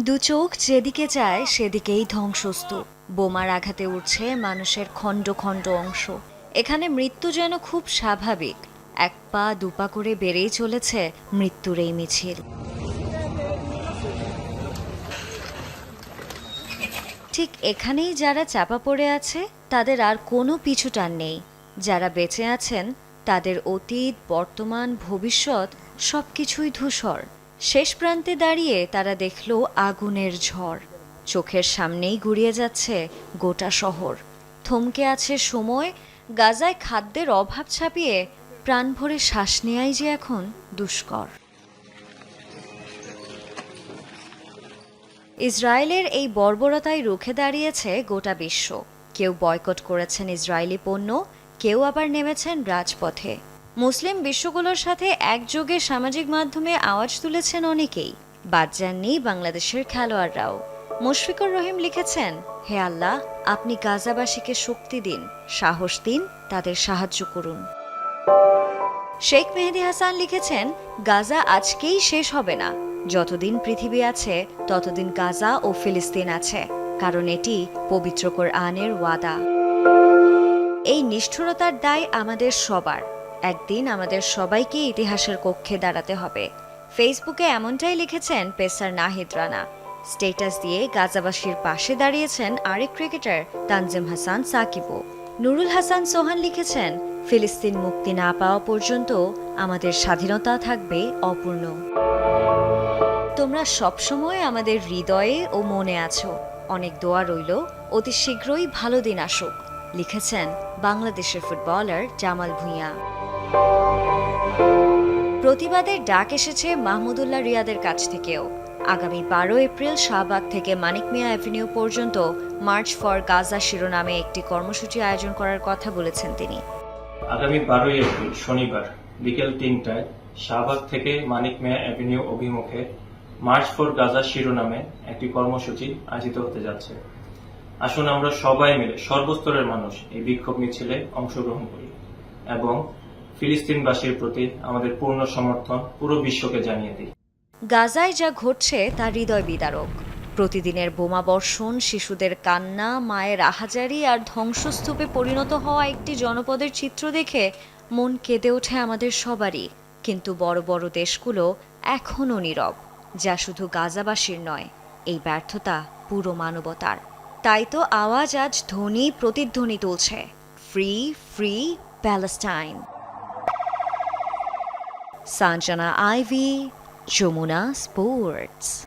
দু চোখ যেদিকে যায়, সেদিকেই ধ্বংসস্তূপ। বোমার আঘাতে উঠছে মানুষের খণ্ড খণ্ড অংশ। এখানে মৃত্যু যেন খুব স্বাভাবিক। এক পা দুপা করে বেড়েই চলেছে মৃত্যুর এই মিছিল। ঠিক এখানেই যারা চাপা পড়ে আছে, তাদের আর কোনো পিছুটান নেই। যারা বেঁচে আছেন, তাদের অতীত, বর্তমান, ভবিষ্যৎ সবকিছুই ধূসর। শেষ প্রান্তে দাঁড়িয়ে তারা দেখল আগুনের ঝড়। চোখের সামনেই গুড়িয়ে যাচ্ছে গোটা শহর। থমকে আছে সময়, গাজায় খাদ্যের অভাব ছাপিয়ে প্রাণ ভরে শ্বাস নেয়াই যে এখন দুষ্কর। ইসরায়েলের এই বর্বরতায় রুখে দাঁড়িয়েছে গোটা বিশ্ব। কেউ বয়কট করেছেন ইসরায়েলি পণ্য, কেউ আবার নেমেছেন রাজপথে। মুসলিম বিশ্বগুলোর সাথে একযোগে সামাজিক মাধ্যমে আওয়াজ তুলেছেন অনেকেই। বাদ যাননি বাংলাদেশের খেলোয়াড়রাও। মুশফিকুর রহিম লিখেছেন, হে আল্লাহ, আপনি গাজাবাসীকে শক্তি দিন, সাহস দিন, তাদের সাহায্য করুন। শেখ মেহেদি হাসান লিখেছেন, গাজা আজকেই শেষ হবে না। যতদিন পৃথিবী আছে, ততদিন গাজা ও ফিলিস্তিন আছে, কারণ এটি পবিত্র কোরআনের ওয়াদা। এই নিষ্ঠুরতার দায় আমাদের সবার। একদিন আমাদের সবাইকে ইতিহাসের কক্ষে দাঁড়াতে হবে। ফেসবুকে এমনটাই লিখেছেন পেসার নাহিদ রানা। স্টেটাস দিয়ে গাজাবাসীর পাশে দাঁড়িয়েছেন আরেক ক্রিকেটার, তানজিম হাসান সাকিবও। নুরুল হাসান সোহান লিখেছেন, ফিলিস্তিন মুক্তি না পাওয়া পর্যন্ত আমাদের স্বাধীনতা থাকবে অপূর্ণ। তোমরা সবসময় আমাদের হৃদয়ে ও মনে আছো। অনেক দোয়া রইল। অতি শীঘ্রই ভালো দিন আসুক, লিখেছেন বাংলাদেশের ফুটবলার জামাল ভুঁইয়া। প্রতিবাদের ডাক এসেছে মাহমুদুল্লাহ রিয়াদের কাছ থেকেও। আগামী বারো এপ্রিল শাহবাগ থেকে মানিক মিয়া অ্যাভিনিউ পর্যন্ত মার্চ ফর গাজা শিরোনামে একটি কর্মসূচি আয়োজন করার কথা বলেছেন তিনি। আগামী বারোই এপ্রিল, শনিবার, বিকেল তিনটায় শাহবাগ থেকে মানিক মেয়া অ্যাভিনিউ অভিমুখে মার্চ ফর গাজা শিরোনামে একটি কর্মসূচি আয়োজিত হতে যাচ্ছে। আসুন আমরা সবাই মিলে সর্বস্তরের মানুষ এই বিক্ষোভ মিছিলে অংশগ্রহণ করি এবং ফিলিস্তিনবাসীর প্রতি আমাদের পূর্ণ সমর্থন পুরো বিশ্বকে জানিয়ে দিই। গাজায় যা ঘটছে তা হৃদয় বিদারক। প্রতিদিনের বোমাবর্ষণ শিশুদের কান্না, মায়ের আহাজারি আর ধ্বংসস্তূপে পরিণত হওয়া একটি জনপদের চিত্র দেখে মন কেঁদে ওঠে আমাদের সবারই। কিন্তু বড় বড় দেশগুলো এখনও নীরব, যা শুধু গাজাবাসীর নয়, এই ব্যর্থতা পুরো মানবতার। তাই তো আওয়াজ আজ ধ্বনি, প্রতিধ্বনি তুলছে। Free free, Palestine. Sanjana Ivy, Jomuna Sports.